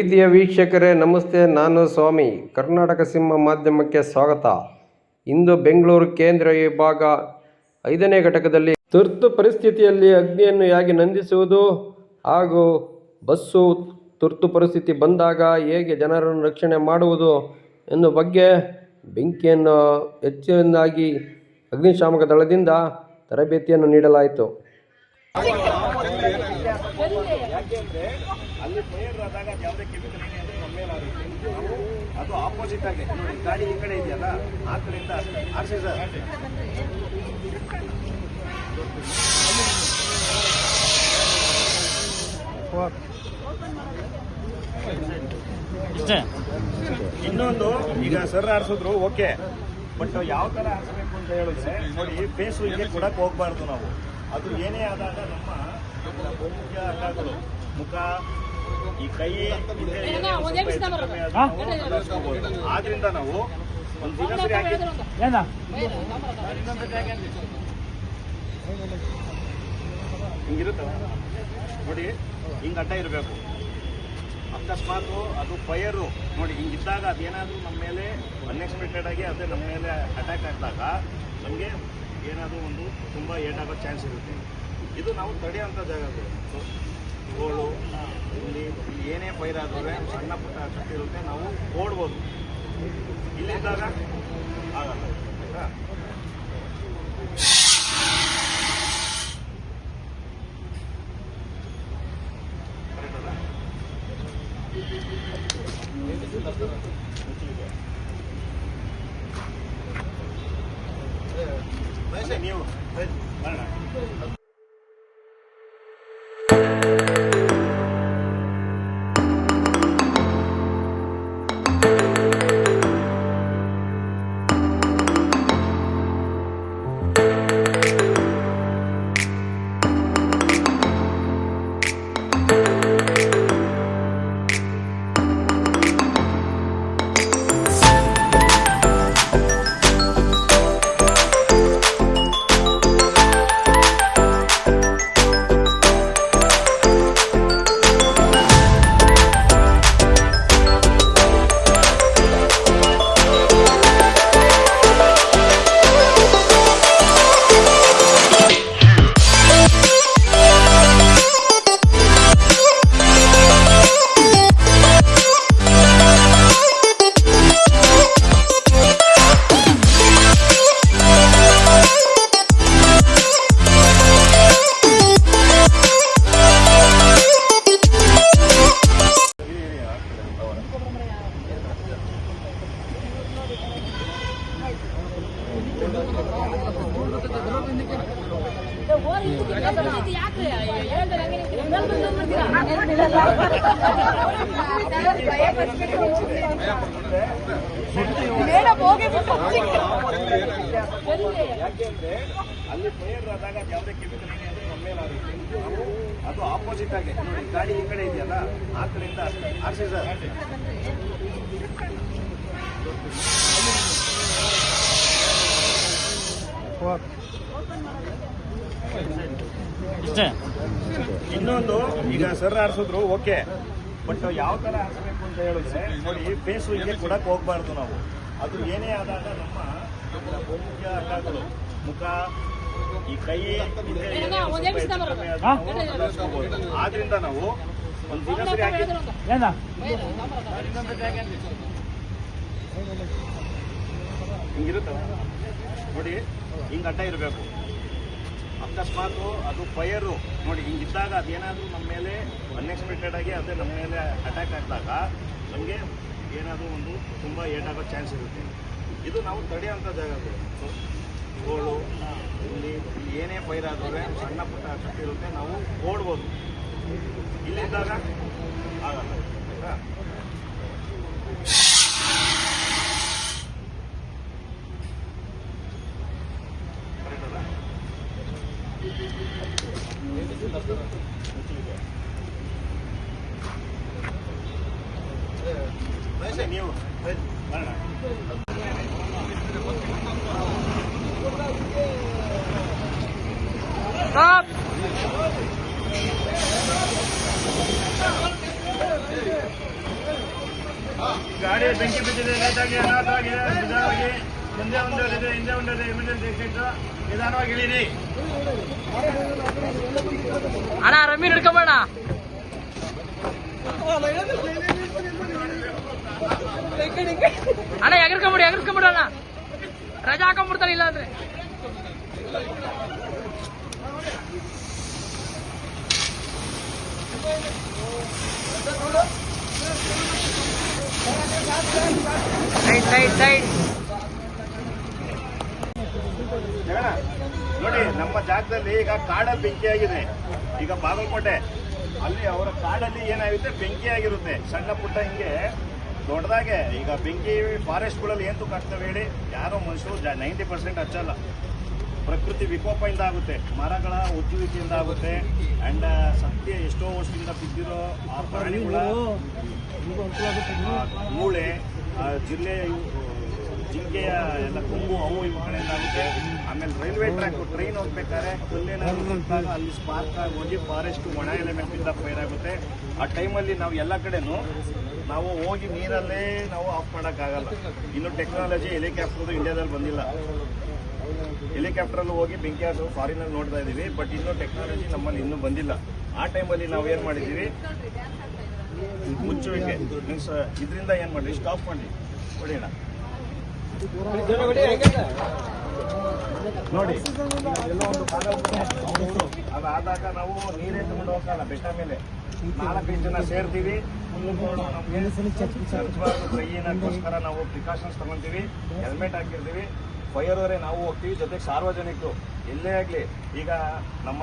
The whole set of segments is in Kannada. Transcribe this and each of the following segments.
ಪ್ರೀತಿಯ ವೀಕ್ಷಕರೇ, ನಮಸ್ತೆ. ನಾನು ಸ್ವಾಮಿ. ಕರ್ನಾಟಕ ಸಿಂಹ ಮಾಧ್ಯಮಕ್ಕೆ ಸ್ವಾಗತ. ಇಂದು ಬೆಂಗಳೂರು ಕೇಂದ್ರ ವಿಭಾಗ ಐದನೇ ಘಟಕದಲ್ಲಿ ತುರ್ತು ಪರಿಸ್ಥಿತಿಯಲ್ಲಿ ಅಗ್ನಿಯನ್ನು ಹೇಗೆ ನಂದಿಸುವುದು ಹಾಗೂ ಬಸ್ಸು ತುರ್ತು ಪರಿಸ್ಥಿತಿ ಬಂದಾಗ ಹೇಗೆ ಜನರನ್ನು ರಕ್ಷಣೆ ಮಾಡುವುದು ಎನ್ನುವ ಬಗ್ಗೆ ಬೆಂಕಿಯನ್ನು ಹೆಚ್ಚಿನದಾಗಿ ಅಗ್ನಿಶಾಮಕ ದಳದಿಂದ ತರಬೇತಿಯನ್ನು ನೀಡಲಾಯಿತು. ಅಲ್ಲಿ ಫೈರ್ ಆದಾಗ ಯಾವುದೇ ಕೆಮಿಕಲ್ ಇದೆ ನಾವು ಅದು ಆಪೋಸಿಟ್ ಆಗಿ ನೋಡಿ ಗಾಡಿ ಈ ಕಡೆ ಇದೆಯಲ್ಲ ಆ ಕಡೆಯಿಂದ ಆರ್ಸಿ ಸರ್ ಇನ್ನೊಂದು, ಈಗ ಸರ್ ಆರಿಸಿದ್ರು ಓಕೆ ಬಟ್ ಯಾವ ತರ ಆರಿಸಬೇಕು ಅಂತ ಹೇಳಿದ್ರೆ, ನೋಡಿ ಫೇಸ್ ಇಲ್ಲಿ ಕೊಡಕ್ ಹೋಗ್ಬಾರ್ದು ನಾವು. ಅದು ಏನೇ ಆದಾಗ ನಮ್ಮ ಬಹುಮುಖ್ಯ ಅಂಗಗಳು ಮುಖ ಈ ಕೈ ಆದ್ರಿಂದ ನಾವು ಒಂದು ಹಾಕಿ ನೋಡಿ ಹಿಂಗ ಅಡ್ಡ ಇರಬೇಕು. ಅಕಸ್ಮಾತ್ ಅದು ಫೈರು. ನೋಡಿ ಹಿಂಗಿದ್ದಾಗ ಅದೇನಾದ್ರೂ ನಮ್ಮ ಮೇಲೆ ಅನ್ಎಕ್ಸ್ಪೆಕ್ಟೆಡ್ ಆಗಿ ಅದೇ ನಮ್ಮ ಮೇಲೆ ಅಟ್ಯಾಕ್ ಆಗಿದಾಗ ನಮಗೆ ಏನಾದರೂ ಒಂದು ತುಂಬ ಏಟಾಗೋ ಚಾನ್ಸ್ ಇರುತ್ತೆ. ಇದು ನಾವು ತಡೆಯೋಂಥ ಜಾಗ ಗೋಳು ಇಲ್ಲಿ ಏನೇ ಫೈರ್ ಆದರೆ ಸಣ್ಣ ಪುಟ್ಟ ಶಕ್ತಿ ಇರುತ್ತೆ, ನಾವು ಓಡ್ಬೋದು. ಇಲ್ಲಿದ್ದಾಗ ಆಗಲ್ಲ. ಆಯ್ತಾ? ನೀವು ಯಾಕೆಂದ್ರೆ ಅಲ್ಲಿ ಫೈರ್ ಆದಾಗ ಅದು ಯಾವುದೇ ಕೆಮಿಕಲ್ ಇದೆ ಅಂದ್ರೆ ನಮ್ಮ ಮೇಲೆ ಅದು ಆಪೋಸಿಟ್ ಆಗಿ. ಗಾಡಿ ಈ ಕಡೆ ಇದೆಯಲ್ಲ? ಆ ಕಡೆಯಿಂದ ಆರ್ಸಿ ಇನ್ನೊಂದು ಈಗ ಸರ್ ಆರಿಸಿದ್ರು ಓಕೆ. ಬಟ್ ಯಾವ ತರ ಆರಿಸಬೇಕು ಅಂತ ಹೇಳಿದ್ರೆ ನೋಡಿ ಫೇಸು ಹಿಂಗೆ ಕೊಡಕ್ ಹೋಗ್ಬಾರ್ದು ನಾವು. ಅದು ಏನೇ ಆದಾಗ ನಮ್ಮ ಬಹುಮುಖ್ಯ ಅಂಗಗಳು ಮುಖ ಈ ಕೈ. ಆದ್ರಿಂದ ನಾವು ಒಂದು ದಿನಸರಿ ಹಾಕಿ ಹಿಂಗಿರುತ್ತೆ ನೋಡಿ ಹಿಂಗ ಅಡ್ಡ ಇರಬೇಕು. ಅಕಸ್ಮಾತ್ ಅದು ಫೈರು. ನೋಡಿ, ಹಿಂಗಿದ್ದಾಗ ಅದೇನಾದರೂ ನಮ್ಮ ಮೇಲೆ ಅನ್ಎಕ್ಸ್ಪೆಕ್ಟೆಡ್ ಆಗಿ ಅದೇ ನಮ್ಮ ಮೇಲೆ ಅಟ್ಯಾಕ್ ಆಗಿದಾಗ ನಮಗೆ ಏನಾದರೂ ಒಂದು ತುಂಬ ಏಟಾಗೋ ಚಾನ್ಸ್ ಇರುತ್ತೆ. ಇದು ನಾವು ತಡೆಯುವಂಥ ಜಾಗಗಳು ಗೋಳು ಇಲ್ಲಿ ಏನೇ ಫೈರ್ ಆದರೆ ಸಣ್ಣ ಪುಟ್ಟ ಶಕ್ತಿ ಇರುತ್ತೆ, ನಾವು ಓಡ್ಬೋದು. ಇಲ್ಲಿದ್ದಾಗ ಆಗಲ್ಲ. ಆಯ್ತಾ ಕರೆಕ್ಟ್ ಅಲ್ಲ ನೀವು ಬರೋಣ ಗಾಡಿ ಬೆಂಕಿ ಬಿದ್ದಿದೆ ಲೇಟಾಗಿ ಅನಾಥವಾಗಿ ನಿಧಾನವಾಗಿ ಮುಂದೆ ಒಂದಿದೆ ಹಿಂದೆ ಒಂದಿದೆ ಎಮರ್ಜೆನ್ಸಿ ಎಕ್ಸಿಟ್ ನಿಧಾನವಾಗಿ ಇಳಿರಿ. ಅಣ್ಣ, ರಮ್ಮಿ ಹಿಡ್ಕೊಂಬೇಡ. ಅಣ್ಣ ಎಗರ್ಕೊಂಬಿಡಿ ಎಗರ್ಕೊಂಬಿಡ ಅಣ್ಣ. ರಜಾ ಹಾಕೊಂಡ್ಬಿಡ್ತಾರೆ ಇಲ್ಲ ಅಂದ್ರೆ ನೋಡಿ, ನಮ್ಮ ಜಾಗದಲ್ಲಿ ಈಗ ಕಾಡಲ್ಲಿ ಬೆಂಕಿ ಆಗಿದೆ ಈಗ ಬಾಗಲಕೋಟೆ, ಅಲ್ಲಿ ಅವರ ಕಾಡಲ್ಲಿ ಏನಾಗುತ್ತೆ? ಬೆಂಕಿ ಆಗಿರುತ್ತೆ ಸಣ್ಣ ಪುಟ್ಟ ಹಿಂಗೆ. ದೊಡ್ಡದಾಗೆ, ಈಗ ಬೆಂಕಿ ಫಾರೆಸ್ಟ್ಗಳಲ್ಲಿ ಏನು ತುಕ್ಕಾಗ್ತವೆ ಹೇಳಿ? ಯಾರೋ ಮನುಷ್ಯರು ನೈಂಟಿ ಪರ್ಸೆಂಟ್ ಹಚ್ಚಲ್ಲ. ಪ್ರಕೃತಿ ವಿಕೋಪದಿಂದ ಆಗುತ್ತೆ, ಮರಗಳ ಉಜ್ಜುವಿಕೆಯಿಂದ ಆಗುತ್ತೆ ಅಂಡ್ ಸತ್ಯ ಎಷ್ಟೋ ವರ್ಷದಿಂದ ಬಿದ್ದಿರೋ ಆ ಪ್ರಾಣಿಗಳ ಮೂಳೆ ಜಿಲ್ಲೆಯ ಜಿಲ್ಲೆಯ ಎಲ್ಲ ಕೊಂಬು, ಅವು ಇವು ಕಡೆಯಿಂದ ಆಗುತ್ತೆ. ಆಮೇಲೆ ರೈಲ್ವೆ ಟ್ರ್ಯಾಕ್, ಟ್ರೈನ್ ಹೋಗ್ಬೇಕಾದ್ರೆ ಕಲ್ಲೇನಾದ್ರು ಅಲ್ಲಿ ಸ್ಪಾರ್ಕ್ ಆಗಿ ಹೋಗಿ ಫಾರೆಸ್ಟ್, ಒಣ ಎಲೆಮೆಂಟ್ ಇಂದ ಫೈರ್ ಆಗುತ್ತೆ. ಆ ಟೈಮಲ್ಲಿ ನಾವು ಎಲ್ಲ ಕಡೆನು ನಾವು ಹೋಗಿ ನೀರಲ್ಲೇ ನಾವು ಆಫ್ ಮಾಡೋಕ್ಕಾಗಲ್ಲ. ಇನ್ನು ಟೆಕ್ನಾಲಜಿ ಹೆಲಿಕಾಪ್ಟರ್ ಇಂಡಿಯಾದಲ್ಲಿ ಬಂದಿಲ್ಲ. ಹೆಲಿಕಾಪ್ಟರಲ್ಲಿ ಹೋಗಿ ಬೆಂಕಿ ಹಾಕೋದು ಫಾರಿನಲ್ಲಿ ನೋಡ್ತಾ ಇದ್ದೀವಿ ಬಟ್ ಇನ್ನೂ ಟೆಕ್ನಾಲಜಿ ನಮ್ಮಲ್ಲಿ ಇನ್ನೂ ಬಂದಿಲ್ಲ. ಆ ಟೈಮಲ್ಲಿ ನಾವು ಏನು ಮಾಡಿದ್ದೀವಿ? ಮುಚ್ಚುವಿಕೆ ಮೀನ್ಸ್ ಇದರಿಂದ ಏನು ಮಾಡಿ ಸ್ಟಾಪ್ ಮಾಡಿ ಹೊಡೆಯೋಣ. ನೋಡಿ ಒಂದು ಅದಾದಾಗ ನಾವು ನೀರೇ ತಗೊಂಡು ಹೋಗಲ್ಲ ಬೆಟ್ಟ ಮೇಲೆ. ನಾಲ್ಕೈದು ಜನ ಸೇರ್ತೀವಿ. ಟ್ರೈನಕ್ಕೋಸ್ಕರ ನಾವು ಪ್ರಿಕಾಷನ್ಸ್ ತಗೊಂತೀವಿ. ಹೆಲ್ಮೆಟ್ ಹಾಕಿರ್ತೀವಿ. ಫೈರ್ ಅವರೇ ನಾವು ಹೋಗ್ತೀವಿ ಜೊತೆಗೆ ಸಾರ್ವಜನಿಕರು, ಎಲ್ಲೇ ಆಗಲಿ, ಈಗ ನಮ್ಮ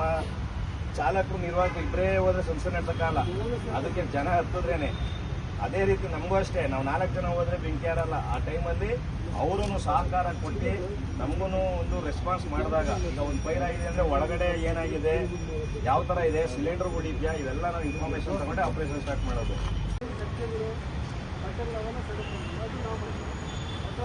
ಚಾಲಕರು, ನಿರ್ವಾಹಕರು ಇಬ್ಬರೇ ಹೋದ್ರೆ ಸಂಸ್ಥೆ ನಡೆಸೋಕ್ಕಲ್ಲ ಅದಕ್ಕೆ ಜನ ಹತ್ತಿದ್ರೇನೆ. ಅದೇ ರೀತಿ ನಮಗೂ ಅಷ್ಟೇ, ನಾವು ನಾಲ್ಕು ಜನ ಹೋದ್ರೆ ಬೆಂಕಿ ಆರಲ್ಲ ಆ ಟೈಮಲ್ಲಿ ಅವರೂ ಸಹಕಾರ ಕೊಟ್ಟು ನಮಗೂ ಒಂದು ರೆಸ್ಪಾನ್ಸ್ ಮಾಡಿದಾಗ, ಈಗ ಒಂದು ಫೈರ್ ಆಗಿದೆ ಅಂದರೆ ಒಳಗಡೆ ಏನಾಗಿದೆ, ಯಾವ ಥರ ಇದೆ ಸಿಲಿಂಡರ್ ಇದೆಯಾ ಇವೆಲ್ಲ ನಾವು ಇನ್ಫಾರ್ಮೇಷನ್ ತಗೊಂಡೆ ಆಪ್ರೇಷನ್ ಸ್ಟಾರ್ಟ್ ಮಾಡೋದು.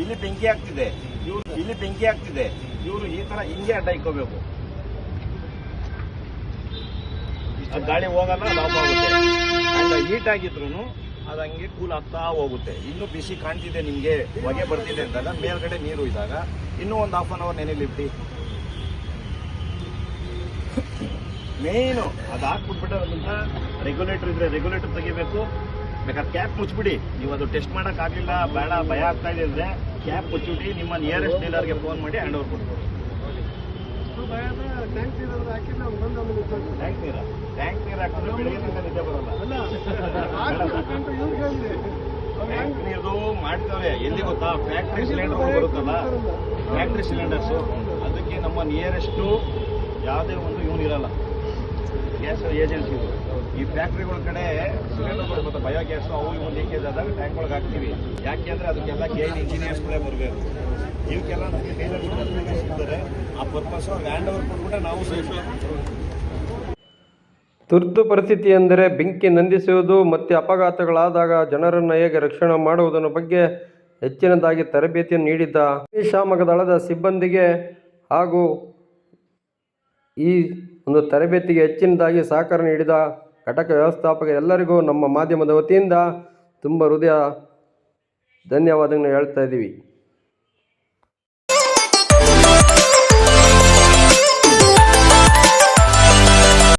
ಇಲ್ಲಿ ಬೆಂಕಿ ಆಗ್ತಿದೆ ಇವರು ಇಲ್ಲಿ ಬೆಂಕಿ ಆಗ್ತಿದೆ ಇವರು ಈ ತರ ಹಿಂಗೆ ಅಡ್ಡ ಇಕ್ಕೋಬೇಕು. ಗಾಳಿ ಹೋಗಲ್ಲ ಲಾಭ ಆಗುತ್ತೆ. ಹೀಟ್ ಆಗಿದ್ರು ಅದು ಹಂಗೆ ಕೂಲ್ ಆಗ್ತಾ ಹೋಗುತ್ತೆ. ಇನ್ನು ಬಿಸಿ ಕಾಣ್ತಿದೆ ನಿಮಗೆ, ಹೊಗೆ ಬರ್ತಿದೆ ಅಂದಾಗ ಮೇಲ್ಗಡೆ ನೀರು ಇದ್ದಾಗ. ಇನ್ನೂ ಒಂದು ಹಾಫ್ ಅನ್ ಅವರ್ ನೆನೆಲಿ ಬಿಟ್ಟು ಮೇಯ್ನು ಅದು ಹಾಕ್ಬಿಟ್ಬಿಟ್ಟು ರೆಗ್ಯುಲೇಟರ್ ಇದ್ರೆ ರೆಗ್ಯುಲೇಟರ್ ತೆಗಿಬೇಕು. ಬೇಕಾದ್ರೆ ಕ್ಯಾಪ್ ಮುಚ್ಚಿಬಿಡಿ ನೀವು ಅದು ಟೆಸ್ಟ್ ಮಾಡೋಕ್ಕಾಗಲಿಲ್ಲ ಬೇಡ ಭಯ ಆಗ್ತಾ ಇದೆ ಅಂದರೆ ಕ್ಯಾಪ್ ಮುಚ್ಚಿಬಿಟ್ಟು ನಿಮ್ಮ ನಿಯರೆಸ್ಟ್ ಡೀಲರ್ಗೆ ಫೋನ್ ಮಾಡಿ ಹ್ಯಾಂಡ್ ಓವರ್ ಕೊಡ್ಬೋದು ಟ್ಯಾಂಕ್ ಟ್ಯಾಂಕ್ ನೀರ ಟ್ಯಾಂಕ್ ನೀರು ಹಾಕಿದ್ರೆ ಬೆಳಗ್ಗೆಯಿಂದ ನಿದ್ದೆ ಬರಲ್ಲ. ಟ್ಯಾಂಕ್ ನೀರು ಎಲ್ಲಿ ಗೊತ್ತಾ? ಫ್ಯಾಕ್ಟ್ರಿ ಸಿಲಿಂಡರ್ ಬರುತ್ತಲ್ಲ? ಫ್ಯಾಕ್ಟ್ರಿ ಸಿಲಿಂಡರ್ಸು ಅದಕ್ಕೆ ನಮ್ಮ ನಿಯರೆಸ್ಟು ಯಾವುದೇ ಒಂದು ಇವನು ಇರಲ್ಲ. ಗ್ಯಾಸ್ ಏಜೆನ್ಸಿ ಈ ಫ್ಯಾಕ್ಟ್ರಿಗಳ ಕಡೆ ಸಿಲಿಂಡರ್ಗಳು ಮತ್ತು ಬಯೋಗ್ಯಾಸ್ ಅವು ಇವು ಲೀಕೇಜ್ ಆದಾಗ ಟ್ಯಾಂಕ್ ಒಳಗೆ ಹಾಕ್ತೀವಿ. ಯಾಕೆ ಅಂದ್ರೆ ಅದಕ್ಕೆಲ್ಲ ಇಂಜಿನಿಯರ್ಸ್ ಇಂಜಿನಿಯರ್ಸ್ಗಳೇ ಬರಬೇಕು. ಇವಕ್ಕೆಲ್ಲ ನಮಗೆ ಟೈಲರ್ ಸಿಗ್ತಾರೆ ಆ ಪರ್ಪಸ್ ಅವ್ರಿಗೆ ಹ್ಯಾಂಡ್ ಓವರ್ ಕೊಟ್ಬಿಟ್ರೆ ನಾವು ಸೇಫ್ ತುರ್ತು ಪರಿಸ್ಥಿತಿ ಎಂದರೆ ಬೆಂಕಿ ನಂದಿಸುವುದು ಮತ್ತು ಅಪಘಾತಗಳಾದಾಗ ಜನರನ್ನು ಹೇಗೆ ರಕ್ಷಣೆ ಮಾಡುವುದನ್ನು ಬಗ್ಗೆ ಹೆಚ್ಚಿನದಾಗಿ ತರಬೇತಿಯನ್ನು ನೀಡಿದ್ದ ಅಗ್ನಿಶಾಮಕ ದಳದ ಸಿಬ್ಬಂದಿಗೆ ಹಾಗೂ ಈ ಒಂದು ತರಬೇತಿಗೆ ಹೆಚ್ಚಿನದಾಗಿ ಸಹಕಾರ ನೀಡಿದ ಘಟಕ ವ್ಯವಸ್ಥಾಪಕ ಎಲ್ಲರಿಗೂ ನಮ್ಮ ಮಾಧ್ಯಮದ ವತಿಯಿಂದ ತುಂಬ ಹೃದಯ ಧನ್ಯವಾದಗಳನ್ನು ಹೇಳ್ತಾ ಇದ್ದೀವಿ.